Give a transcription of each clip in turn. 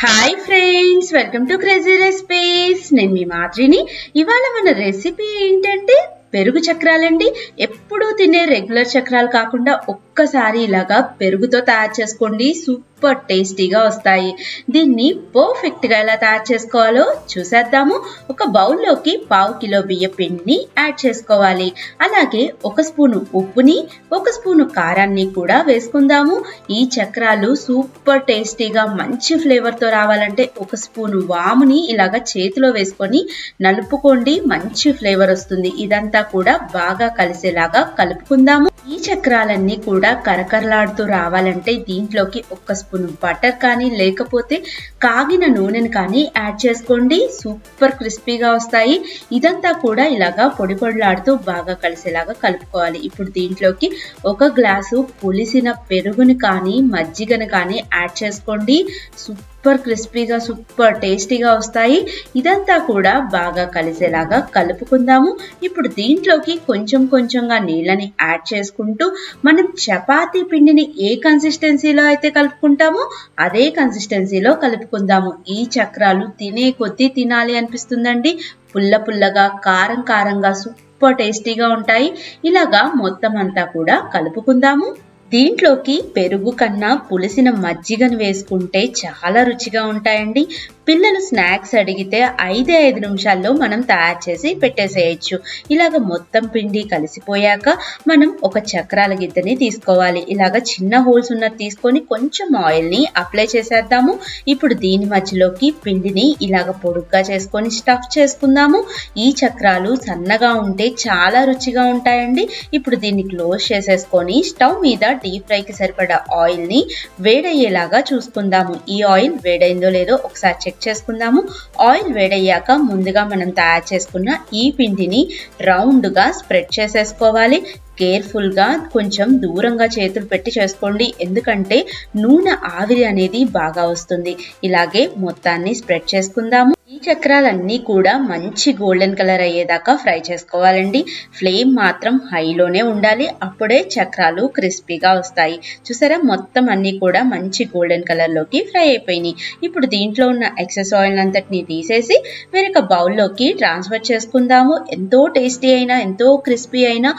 Hi friends welcome to crazy recipes నేను మీ మాదిరిని ఇవాళ మన రెసిపీ ఏంటంటే పెరుగు చక్రాలండి. ఎప్పుడూ తినే రెగ్యులర్ చక్రాలు కాకుండా ఒక్కసారి ఇలాగా పెరుగుతో తయారు చేసుకోండి. సూపర్ సూపర్ టేస్టీగా వస్తాయి. దీన్ని పర్ఫెక్ట్గా ఎలా తయారు చేసుకోవాలో చూసేద్దాము. ఒక బౌల్లోకి పావు కిలో బియ్య పిండిని యాడ్ చేసుకోవాలి. అలాగే ఒక స్పూను ఉప్పుని ఒక స్పూను కారాన్ని కూడా వేసుకుందాము. ఈ చక్రాలు సూపర్ టేస్టీగా మంచి ఫ్లేవర్తో రావాలంటే ఒక స్పూను వాముని ఇలాగ చేతిలో వేసుకొని నలుపుకోండి. మంచి ఫ్లేవర్ వస్తుంది. ఇదంతా కూడా బాగా కలిసేలాగా కలుపుకుందాము. ఈ చక్రాలన్నీ కూడా కరకరలాడుతూ రావాలంటే దీంట్లోకి ఒక్క స్పూన్ బటర్ కానీ లేకపోతే కాగిన నూనెను కానీ యాడ్ చేసుకోండి. సూపర్ క్రిస్పీగా వస్తాయి. ఇదంతా కూడా ఇలాగా పొడి పొడిలాడుతూ బాగా కలిసేలాగా కలుపుకోవాలి. ఇప్పుడు దీంట్లోకి ఒక గ్లాసు పులిసిన పెరుగుని కానీ మజ్జిగను కానీ యాడ్ చేసుకోండి. సూపర్ సూపర్ క్రిస్పీగా సూపర్ టేస్టీగా వస్తాయి. ఇదంతా కూడా బాగా కలిసేలాగా కలుపుకుందాము. ఇప్పుడు దీంట్లోకి కొంచెం కొంచెంగా నీళ్ళని యాడ్ చేసుకుంటూ మనం చపాతీ పిండిని ఏ కన్సిస్టెన్సీలో అయితే కలుపుకుంటామో అదే కన్సిస్టెన్సీలో కలుపుకుందాము. ఈ చక్రాలు తినే కొద్దీ తినాలి అనిపిస్తుందండి. పుల్ల పుల్లగా కారం కారంగా సూపర్ టేస్టీగా ఉంటాయి. ఇలాగా మొత్తం అంతా కూడా కలుపుకుందాము. దీంట్లోకి పెరుగు కన్నా పులిసిన మజ్జిగను వేసుకుంటే చాలా రుచిగా ఉంటాయండి. పిల్లలు స్నాక్స్ అడిగితే ఐదే ఐదు నిమిషాల్లో మనం తయారు చేసి పెట్టేసేయచ్చు. ఇలాగ మొత్తం పిండి కలిసిపోయాక మనం ఒక చక్రాల గిద్దని తీసుకోవాలి. ఇలాగ చిన్న హోల్స్ ఉన్నది తీసుకొని కొంచెం ఆయిల్ని అప్లై చేసేద్దాము. ఇప్పుడు దీని మధ్యలోకి పిండిని ఇలాగ పొడుగ్గా చేసుకొని స్టఫ్ చేసుకుందాము. ఈ చక్రాలు సన్నగా ఉంటే చాలా రుచిగా ఉంటాయండి. ఇప్పుడు దీన్ని క్లోజ్ చేసేసుకొని స్టవ్ మీద డీప్ ఫ్రైకి సరిపడా ఆయిల్ని వేడయ్యేలాగా చూసుకుందాము. ఈ ఆయిల్ వేడైందో లేదో ఒకసారి చెక్ చేసుకుందాము. ఆయిల్ వేడయ్యాక ముందుగా మనం తయారు చేసుకున్న ఈ పిండిని రౌండ్గా స్ప్రెడ్ చేసేసుకోవాలి. కేర్ఫుల్గా కొంచెం దూరంగా చేతులు పెట్టి చేసుకోండి. ఎందుకంటే నూనె ఆవిరి అనేది బాగా వస్తుంది. ఇలాగే మొత్తాన్ని స్ప్రెడ్ చేసుకుందాము. చక్రాలన్నీ కూడా మంచి గోల్డెన్ కలర్ అయ్యేదాకా ఫ్రై చేసుకోవాలండి. ఫ్లేమ్ మాత్రం హైలోనే ఉండాలి. అప్పుడే చక్రాలు క్రిస్పీగా వస్తాయి. చూసారా? మొత్తం అన్నీ కూడా మంచి గోల్డెన్ కలర్లోకి ఫ్రై అయిపోయినాయి. ఇప్పుడు దీంట్లో ఉన్న ఎక్సెస్ ఆయిల్ అంతటిని తీసేసి వేరొక బౌల్లోకి ట్రాన్స్ఫర్ చేసుకుందాము. ఎంతో టేస్టీ అయినా ఎంతో క్రిస్పీ అయినా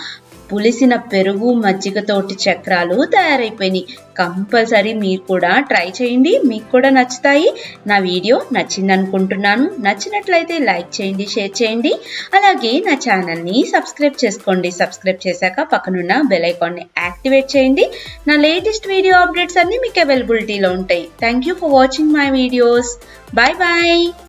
పులిసిన పెరుగు మజ్జిగతోటి చక్రాలు తయారైపోయినాయి. కంపల్సరీ మీరు కూడా ట్రై చేయండి. మీకు కూడా నచ్చుతాయి. నా వీడియో నచ్చింది అనుకుంటున్నాను నచ్చినట్లయితే లైక్ చేయండి షేర్ చేయండి. అలాగే నా ఛానల్ని సబ్స్క్రైబ్ చేసుకోండి. సబ్స్క్రైబ్ చేశాక పక్కనున్న బెల్ ఐకాన్ని యాక్టివేట్ చేయండి. నా లేటెస్ట్ వీడియో అప్డేట్స్ అన్నీ మీకు అవైలబిలిటీలో ఉంటాయి. Thank you for watching my videos bye bye